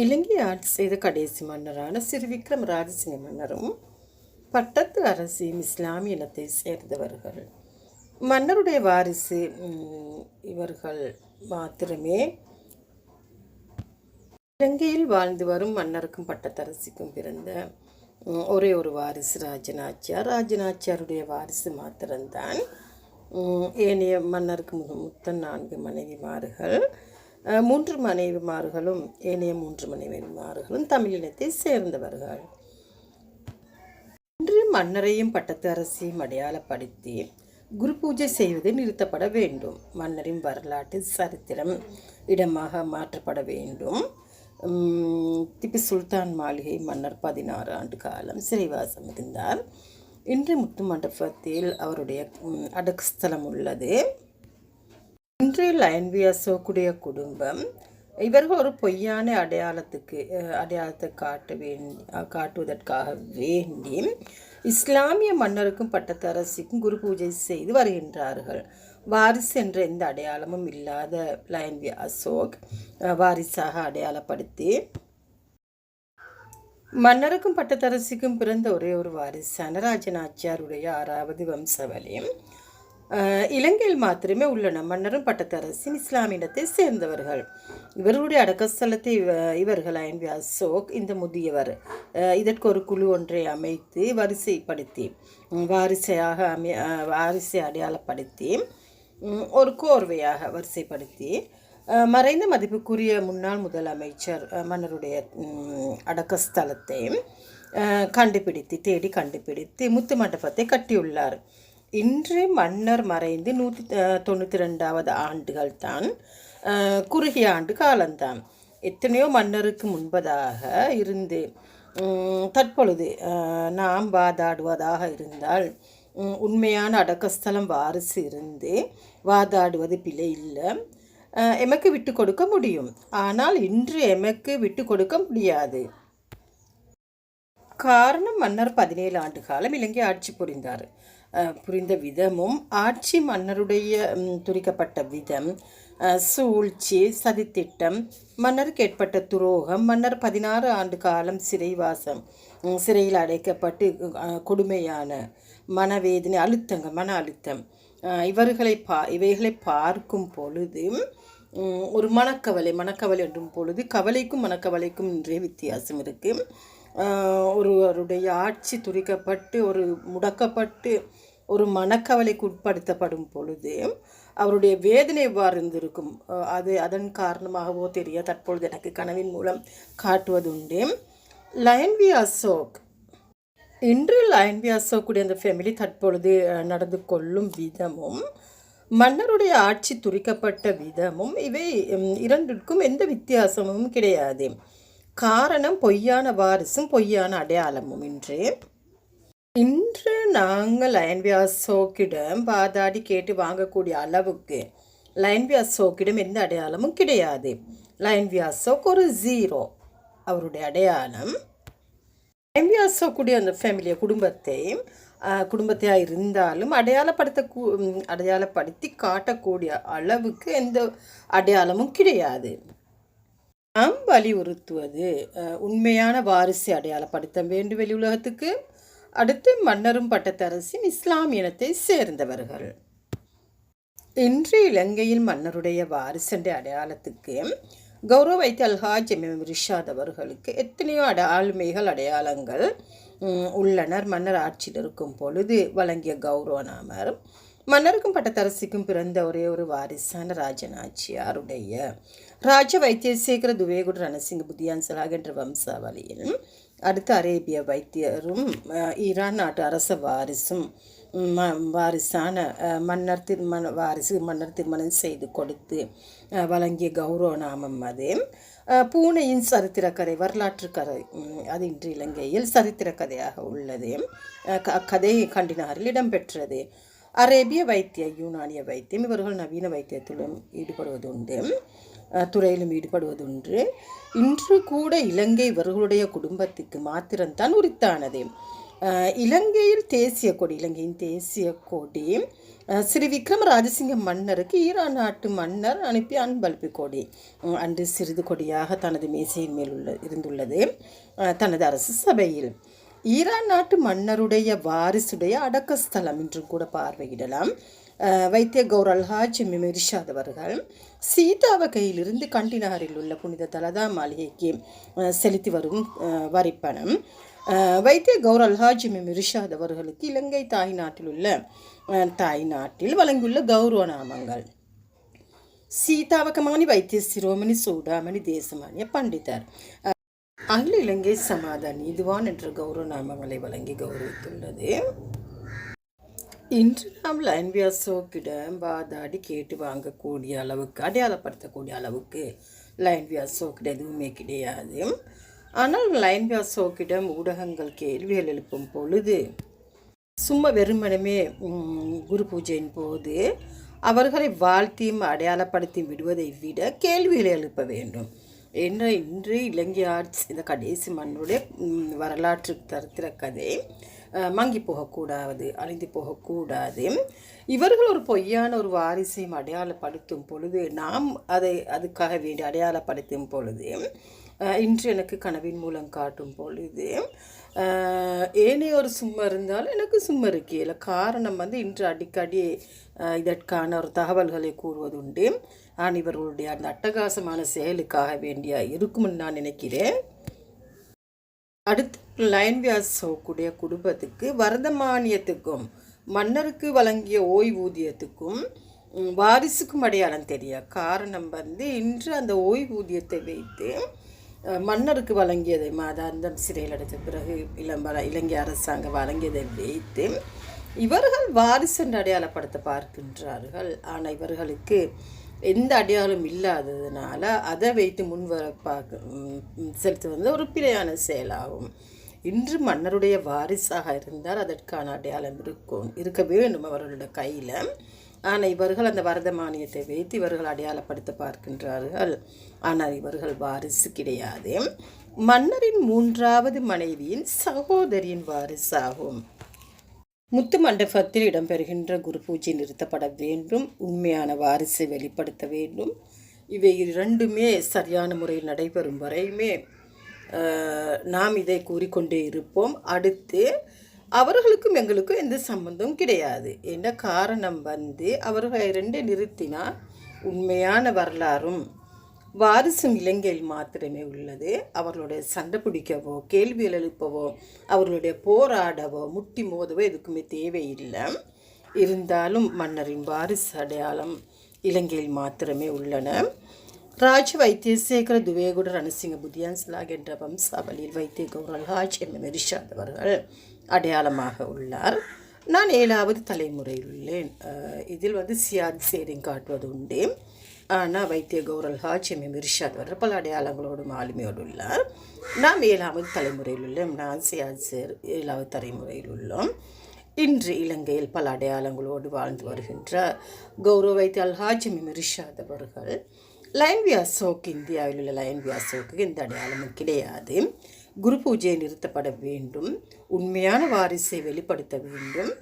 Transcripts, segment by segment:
இலங்கை ஆட்சி செய்த கடைசி மன்னரான சிறு விக்ரம் ராஜசிங்க மன்னரும் பட்டத்து அரசியும் இஸ்லாமிய இனத்தை சேர்ந்தவர்கள். மன்னருடைய வாரிசு இவர்கள் மாத்திரமே இலங்கையில் வாழ்ந்து வரும் மன்னருக்கும் பட்டத்தரசிக்கும் பிறந்த ஒரே ஒரு வாரிசு ராஜநாச்சியார். ராஜநாச்சியாருடைய வாரிசு மாத்திரம்தான் ஏனைய மன்னருக்கு முக மொத்தம் நான்கு மனைவிமார்கள். மூன்று மனைவிமார்களும் ஏனைய மூன்று மனைவிமார்களும் தமிழினத்தை சேர்ந்தவர்கள். இன்று மன்னரையும் பட்டத்து அரசியும் அடையாளப்படுத்தி குரு பூஜை செய்வது நிறுத்தப்பட வேண்டும். மன்னரின் வரலாற்று சரித்திரம் இடமாக மாற்றப்பட வேண்டும். திப்பு சுல்தான் மாளிகை மன்னர் பதினாறு ஆண்டு காலம் சிறைவாசம் இருந்தார். இன்று முத்து மண்டபத்தில் அவருடைய அடக்கு அடக்குஸ்தலம் உள்ளது. இன்று லயன்வி அசோக்குடைய குடும்பம் இவர்கள் ஒரு பொய்யான அடையாளத்துக்கு அடையாளத்தை காட்ட வேண்டி காட்டுவதற்காக வேண்டி இஸ்லாமிய மன்னருக்கும் பட்டத்தரசிக்கும் குரு பூஜை செய்து வருகின்றார்கள். வாரிசு என்ற எந்த அடையாளமும் இல்லாத லயன்வி அசோக் வாரிசாக அடையாளப்படுத்தி மன்னருக்கும் பட்டத்தரசிக்கும் பிறந்த ஒரே ஒரு வாரிசான ராஜநாச்சியாருடைய ஆறாவது வம்சவலியம். இலங்கையில் மாத்திரமே உள்ளன மன்னரும் பட்டத்தரசின் இஸ்லாமினத்தை சேர்ந்தவர்கள். இவர்களுடைய அடக்கஸ்தலத்தை இவ- இவர்கள் அயன்வி அசோக் இந்த முதியவர். இதற்கு ஒரு குழு ஒன்றை அமைத்து வரிசைப்படுத்தி வாரிசையாக அமை வாரிசை அடையாளப்படுத்தி ஒரு கோர்வையாக வரிசைப்படுத்தி மறைந்த மதிப்புக்குரிய முன்னாள் முதலமைச்சர் மன்னருடைய அடக்கஸ்தலத்தை கண்டுபிடித்து தேடி கண்டுபிடித்து முத்து மண்டபத்தை கட்டியுள்ளார். இன்று மன்னர் மறைந்து நூற்றி தொண்ணூற்றி ரெண்டாவது ஆண்டுகள் தான் குறுகிய ஆண்டு காலம்தான். எத்தனையோ மன்னருக்கு முன்பதாக இருந்து தற்பொழுது நாம் வாதாடுவதாக இருந்தால் உண்மையான அடக்கஸ்தலம் வாரிசு இருந்து வாதாடுவது பிழை இல்லை. எமக்கு விட்டு கொடுக்க முடியும். ஆனால் இன்று எமக்கு விட்டு கொடுக்க முடியாது. காரணம் மன்னர் பதினேழு ஆண்டு காலம் இலங்கை ஆட்சி புரிந்தார். புரிந்த விதமும் ஆட்சி மன்னருடைய துரிக்கப்பட்ட விதம் சூழ்ச்சி சதித்திட்டம் மன்னருக்கு ஏற்பட்ட துரோகம் மன்னர் பதினாறு ஆண்டு காலம் சிறைவாசம் சிறையில் அடைக்கப்பட்டு கொடுமையான மனவேதனை அழுத்தங்கள் மன அழுத்தம். இவர்களை பா இவைகளை பார்க்கும் பொழுது ஒரு மனக்கவலை மனக்கவலை என்றும் பொழுது கவலைக்கும் மனக்கவலைக்கும் நிறைய வித்தியாசம் இருக்குது ஒருவருடைய ஆட்சி துரிக்கப்பட்டு ஒரு முடக்கப்பட்டு ஒரு மனக்கவலைக்கு உட்படுத்தப்படும் பொழுது அவருடைய வேதனை எவ்வாறு இருந்திருக்கும்? அது அதன் காரணமாகவோ தெரிய தற்பொழுது எனக்கு கனவின் மூலம் காட்டுவதுண்டு. Line we Ashok. இன்று லயன் வி அசோக் அசோக்குடைய அந்த ஃபேமிலி தற்பொழுது நடந்து கொள்ளும் விதமும் மன்னருடைய ஆட்சி துரிக்கப்பட்ட விதமும் இவை இரண்டிற்கும் எந்த வித்தியாசமும் கிடையாது. காரணம் பொய்யான வாரிசும் பொய்யான அடையாளமும் இன்று. இன்று நாங்கள் லயன்வி அசோக்கிடம் வாதாடி கேட்டு வாங்கக்கூடிய அளவுக்கு லயன்வி அசோக்கிடம் எந்த அடையாளமும் கிடையாது. லயன்வி அசோக் ஒரு ஜீரோ அவருடைய அடையாளம். லயன்வி அசோக்குடைய அந்த ஃபேமிலியை குடும்பத்தை குடும்பத்தையாக இருந்தாலும் அடையாளப்படுத்த கூ- அடையாளப்படுத்தி காட்டக்கூடிய அளவுக்கு எந்த அடையாளமும் கிடையாது. நாம் வலியுறுத்துவது உண்மையான வாரிசை அடையாளப்படுத்த வேண்டும் வெளி உலகத்துக்கு. அடுத்து மன்னரும் பட்டத்தரசின் இஸ்லாம் இனத்தை சேர்ந்தவர்கள். இன்று இலங்கையில் மன்னருடைய வாரிசண்ட அடையாளத்துக்கு கௌரவ வைத்திய அல்ஹாஜ் எம். ரிஷாத் அவர்களுக்கு எத்தனையோ அட ஆளுமைகள் அடையாளங்கள் உள்ளனர். மன்னர் ஆட்சியில் இருக்கும் பொழுது வழங்கிய கௌரவ நாமர். மன்னருக்கும் பட்டத்தரசிக்கும் பிறந்த ஒரே ஒரு வாரிசான ராஜநாச்சியாருடைய ராஜ வைத்தியசேகர துவேகுட ரணசிங்க புத்தியான்சலாக என்ற வம்சாவளியில் அடுத்து அரேபிய வைத்தியரும் ஈரான் நாட்டு அரச வாரிசும் வாரிசான மன்னர் திருமண வாரிசு மன்னர் திருமணம் செய்து கொடுத்து வழங்கிய கௌரவ நாமம் அது. பூனையின் பூனையின் சரித்திரக்கதை வரலாற்று கதை அது இன்று இலங்கையில் சரித்திர கதையாக உள்ளது க- கதை கண்டினாரில் இடம்பெற்றது. அரேபிய வைத்திய யூனானிய வைத்தியம். இவர்கள் நவீன வைத்தியத்திலும் ஈடுபடுவதுண்டு. துறையிலும் ஈடுபடுவதுண்டு. இன்று கூட இலங்கை இவர்களுடைய குடும்பத்துக்கு மாத்திரம்தான் உரித்தானது. இலங்கையில் தேசிய கொடி இலங்கையின் தேசிய கொடி ஸ்ரீ விக்ரம ராஜசிங்க மன்னருக்கு ஈரான் நாட்டு மன்னர் அனுப்பி அன்பளிப்பு கொடி. அன்று சிறிது கொடியாக தனது மேசையின் மேல் உள்ள இருந்துள்ளது. தனது அரசு சபையில். ஈரான் நாட்டு மன்னருடைய வாரிசுடைய அடக்க ஸ்தலம் என்றும் கூட பார்வையிடலாம். வைத்திய கௌரல் ஹாஜ் மிரிஷாத் அவர்கள் சீதாவை கையிலிருந்து கண்டி நகரில் உள்ள புனித தலதா மாளிகைக்கு செலுத்தி வரும் வரிப்பணம். வைத்திய கௌரல் ஹாஜ் அவர்களுக்கு இலங்கை தாய் நாட்டில் உள்ள தாய் நாட்டில் வழங்கியுள்ள கௌரவ நாமங்கள். சீதாவகமானி வைத்திய சிரோமணி சூடாமணி தேசமானிய பண்டிதர். அகில இலங்கை சமாதான நீதிவான் என்ற கௌரவ நாமங்களை வழங்கி கௌரவித்துள்ளது. இன்று நாம் லைன்வியாசோக்கிடம் வாதாடி கேட்டு வாங்கக்கூடிய அளவுக்கு அடையாளப்படுத்தக்கூடிய அளவுக்கு லைன்வியாசோக்கிட எதுவுமே கிடையாது. ஆனால் லைன்வியாசோக்கிடம் ஊடகங்கள் கேள்விகள் எழுப்பும் பொழுது சும்மா வெறுமனமே குரு பூஜையின் போது அவர்களை வாழ்த்தியும் அடையாளப்படுத்தி விடுவதை விட கேள்விகளை எழுப்ப வேண்டும். என்ற இன்று இலங்கை ஆட்சி இந்த கடைசி மண்ணுடைய வரலாற்று தரித்திர கதை மங்கி போகக்கூடாது அழிந்து போகக்கூடாது. இவர்கள் ஒரு பொய்யான ஒரு வாரிசையும் அடையாளப்படுத்தும் பொழுது நாம் அதை அதுக்காக வேண்டி அடையாளப்படுத்தும் பொழுது இன்று எனக்கு கனவின் மூலம் காட்டும் பொழுது ஏனே ஏனைய ஒரு சும்மா இருந்தாலும் எனக்கு சும்மா இருக்கேல காரணம் வந்து இன்று அடிக்கடி இதற்கான ஒரு தகவல்களை கூறுவதுண்டு. நான் இவர்களுடைய அந்த அட்டகாசமான செயலுக்காக வேண்டிய இருக்கும்னு நான் நினைக்கிறேன். அடுத்து லயன் வியாஸ் சோக்குடைய குடும்பத்துக்கு வரதமானியத்துக்கும் மன்னருக்கு வழங்கிய ஓய்வூதியத்துக்கும் வாரிசுக்கும் அடையாளம் தெரிய காரணம் வந்து இன்று அந்த ஓய்வூதியத்தை வைத்து மன்னருக்கு வழங்கியதை மாதாந்தம் சிறையில் அடைத்த பிறகு இளம்பல இலங்கை அரசாங்கம் வழங்கியதை வைத்து இவர்கள் வாரிசு என்று அடையாளப்படுத்த பார்க்கின்றார்கள். ஆனால் இவர்களுக்கு எந்த அடையாளம் இல்லாததுனால அதை வைத்து முன்வர பார்க்க செலுத்துவது ஒரு பிழையான செயலாகும். இன்று மன்னருடைய வாரிசாக இருந்தால் அதற்கான அடையாளம் இருக்கும் இருக்க வேண்டும் அவர்களுடைய கையில். ஆனால் இவர்கள் அந்த வரத மானியத்தை வைத்து இவர்கள் அடையாளப்படுத்த பார்க்கின்றார்கள். ஆனால் இவர்கள் வாரிசு கிடையாது. மன்னரின் மூன்றாவது மனைவியின் சகோதரியின் வாரிசாகும். முத்து மண்டபத்தில் இடம்பெறுகின்ற குரு பூஜை நிறுத்தப்பட வேண்டும். உண்மையான வாரிசை வெளிப்படுத்த வேண்டும். இவை இரண்டுமே சரியான முறையில் நடைபெறும் வரையுமே நாம் இதை கூறிக்கொண்டே இருப்போம். அடுத்து அவர்களுக்கும் எங்களுக்கும் எந்த சம்பந்தம் கிடையாது. என்ன காரணம் வந்து அவர்களை ரெண்டு நிறுத்தினால் உண்மையான வரலாறும் வாரிசும் இலங்கையில் மாத்திரமே உள்ளது. அவர்களுடைய சண்டை பிடிக்கவோ கேள்விகள் எழுப்பவோ அவர்களுடைய போராடவோ முட்டி மோதவோ எதுக்குமே தேவையில்லை. இருந்தாலும் மன்னரின் வாரிசு அடையாளம் இலங்கையில் மாத்திரமே உள்ளன. ராஜ வைத்தியசேகர துவேகுட ரணசிங்க புத்தியான்ஸ்லாக் என்ற வம்சாவளியில் வைத்திய கௌரல் ஹாஜ் எம் மெரிஷாத் அவர்கள் அடையாளமாக உள்ளார். நான் ஏழாவது தலைமுறையில் உள்ளேன் இதில் வந்து சியாத் சேரிங் காட்டுவது உண்டு. ஆனால் வைத்திய கௌரல் ஹாஜ் எம் மிர்ஷாத் அவர்கள் பல அடையாளங்களோடும் ஆளுமையோடு உள்ளார் நாம் ஏழாவது தலைமுறையில் உள்ளோம் நான் சியாத் சேர் ஏழாவது தலைமுறையில் உள்ளோம் இன்று இலங்கையில் பல அடையாளங்களோடு வாழ்ந்து வருகின்ற கௌரவ வைத்திய அல்ஹாஜ் மிர்ஷாத் அவர்கள் லைன் வியாசோக் இந்தியாவில் உள்ள லைன் வியாசோக்கு எந்த அடையாளமும் கிடையாது. குரு பூஜை நிறுத்தப்பட வேண்டும். உண்மையான வாரிசை வெளிப்படுத்த வேண்டும்.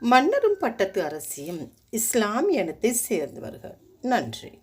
மன்னரும் பட்டத்து அரசியும் இஸ்லாமிய இனத்தை சேர்ந்தவர்கள். நன்றி.